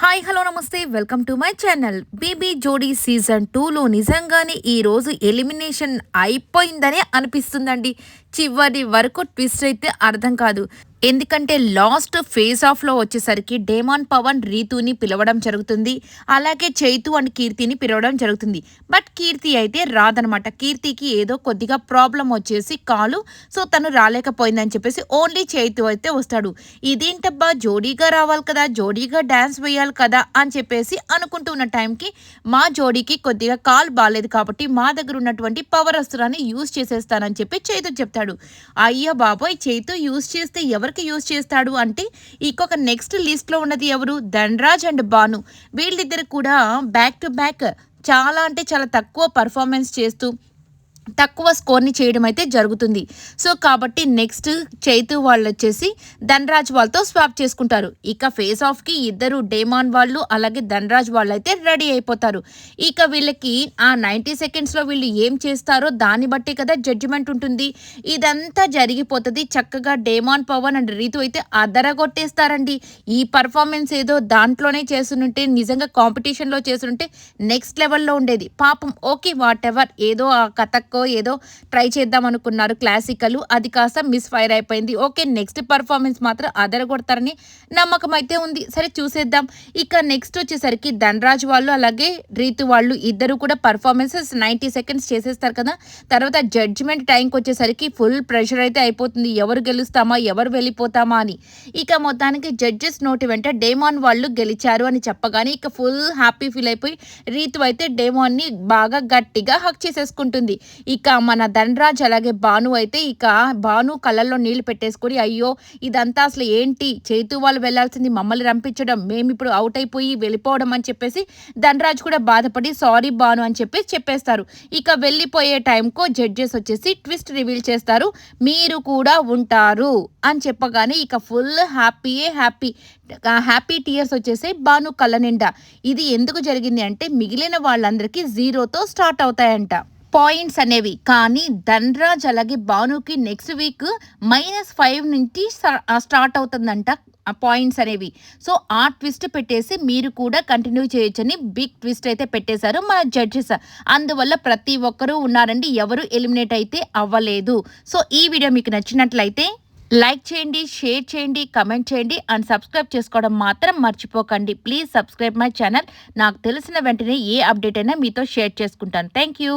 Hi hello నమస్తే. Welcome to my channel. BB Jodi season టూలో నిజంగానే ఈరోజు ఎలిమినేషన్ అయిపోయిందనే అనిపిస్తుందండి. చివరి వరకు ట్విస్ట్ అయితే అర్థం కాదు. ఎందుకంటే లాస్ట్ ఫేజ్ ఆఫ్లో వచ్చేసరికి డేమాన్ పవన్ రీతుని పిలవడం జరుగుతుంది. అలాగే చైతు అండ్ కీర్తిని పిలవడం జరుగుతుంది. బట్ కీర్తి అయితే రాదనమాట. కీర్తికి ఏదో కొద్దిగా ప్రాబ్లం వచ్చేసి కాలు సో తను రాలేకపోయిందని చెప్పేసి ఓన్లీ చైతు అయితే వస్తాడు. ఇదేంటబ్బా? జోడీగా రావాలి కదా జోడీగా డ్యాన్స్ వేయాలి కదా అని చెప్పేసి అనుకుంటున్న టైంకి మా జోడీకి కొద్దిగా కాలు బాగాలేదు కాబట్టి మా దగ్గర ఉన్నటువంటి పవర్ అస్త్రాన్ని యూజ్ చేసేస్తానని చెప్పి చైతు చెప్తాడు. అయ్యో బాబోయ్ చైతు యూజ్ చేస్తే ఎవరు ఎవరికి యూజ్ చేస్తాడు అంటే ఇంకొక నెక్స్ట్ లిస్ట్లో ఉన్నది ఎవరు? ధనరాజ్ అండ్ బాను వీళ్ళిద్దరు కూడా బ్యాక్ టు బ్యాక్ చాలా అంటే చాలా తక్కువ పర్ఫార్మెన్స్ చేస్తూ తక్కువ స్కోర్ని చేయడం అయితే జరుగుతుంది. సో కాబట్టి నెక్స్ట్ చైతు వాళ్ళు వచ్చేసి ధనరాజ్ వాళ్ళతో స్వాప్ చేసుకుంటారు. ఇక ఫేస్ ఆఫ్కి ఇద్దరు డేమాన్ వాళ్ళు అలాగే ధనరాజ్ వాళ్ళు అయితే రెడీ అయిపోతారు. ఇక వీళ్ళకి ఆ నైంటీ సెకండ్స్లో వీళ్ళు ఏం చేస్తారో దాన్ని బట్టి కదా జడ్జిమెంట్ ఉంటుంది. ఇదంతా జరిగిపోతుంది. చక్కగా డేమాన్ పవన్ అండ్ రీతు అయితే అదరగొట్టేస్తారండి. ఈ పర్ఫార్మెన్స్ ఏదో దాంట్లోనే చేస్తుంటే నిజంగా కాంపిటీషన్లో చేస్తుంటే నెక్స్ట్ లెవెల్లో ఉండేది. పాపం ఓకే వాట్ ఎవర్ ఏదో ఆ కథక్కో ఏదో ట్రై చేద్దాం అనుకున్నారు క్లాసికల్. అది కాస్త మిస్ ఫైర్ అయిపోయింది. ఓకే నెక్స్ట్ పర్ఫార్మెన్స్ మాత్రం అదరగొడతారని నమ్మకం అయితే ఉంది. సరే చూసేద్దాం. ఇక నెక్స్ట్ వచ్చేసరికి ధనరాజ్ వాళ్ళు అలాగే రీతు వాళ్ళు ఇద్దరు కూడా పర్ఫార్మెన్సెస్ నైంటీ సెకండ్స్ చేసేస్తారు కదా. తర్వాత జడ్జిమెంట్ టైంకి వచ్చేసరికి ఫుల్ ప్రెషర్ అయితే అయిపోతుంది. ఎవరు గెలుస్తామా ఎవరు వెళ్ళిపోతామా అని. ఇక మొత్తానికి జడ్జెస్ నోటి వెంట డేమాన్ వాళ్ళు గెలిచారు అని చెప్పగానే ఇక ఫుల్ హ్యాపీ ఫీల్ అయిపోయి రీతు అయితే డేమాన్ని బాగా గట్టిగా హక్ చేసేసుకుంటుంది. ఇక మన ధనరాజ్ అలాగే భాను అయితే ఇక భాను కళ్ళల్లో నీళ్ళు పెట్టేసుకొని అయ్యో ఇదంతా అసలు ఏంటి? చేతు వాళ్ళు వెళ్ళాల్సింది మమ్మల్ని రంపించడం. మేము ఇప్పుడు అవుట్ అయిపోయి వెళ్ళిపోవడం అని చెప్పేసి ధనరాజ్ కూడా బాధపడి సారీ భాను అని చెప్పి చెప్పేస్తారు. ఇక వెళ్ళిపోయే టైంకో జడ్జెస్ వచ్చేసి ట్విస్ట్ రివీల్ చేస్తారు. మీరు కూడా ఉంటారు అని చెప్పగానే ఇక ఫుల్ హ్యాపీయే హ్యాపీ. హ్యాపీ టీయర్స్ వచ్చేసి భాను కళ్ళ నిండా. ఇది ఎందుకు జరిగింది అంటే మిగిలిన వాళ్ళందరికీ జీరోతో స్టార్ట్ అవుతాయంట. పాయింట్స్ అనేవి. కానీ ధనరాజ్ అలాగే భానుకి నెక్స్ట్ వీక్ మైనస్ ఫైవ్ నుంచి స్టార్ట్ అవుతుందంట పాయింట్స్ అనేవి. సో ఆ ట్విస్ట్ పెట్టేసి మీరు కూడా కంటిన్యూ చేయొచ్చని బిగ్ ట్విస్ట్ అయితే పెట్టేశారు మన జడ్జెస్ అందువల్ల ప్రతి ఒక్కరూ ఉన్నారండి. ఎవరు ఎలిమినేట్ అయితే అవ్వలేదు. సో ఈ వీడియో మీకు నచ్చినట్లయితే లైక్ చేయండి షేర్ చేయండి కమెంట్ చేయండి అండ్ సబ్స్క్రైబ్ చేసుకోవడం మాత్రం మర్చిపోకండి. ప్లీజ్ సబ్స్క్రైబ్ మై ఛానల్ నాకు తెలిసిన వెంటనే ఏ అప్డేట్ అయినా మీతో షేర్ చేసుకుంటాను. Thank you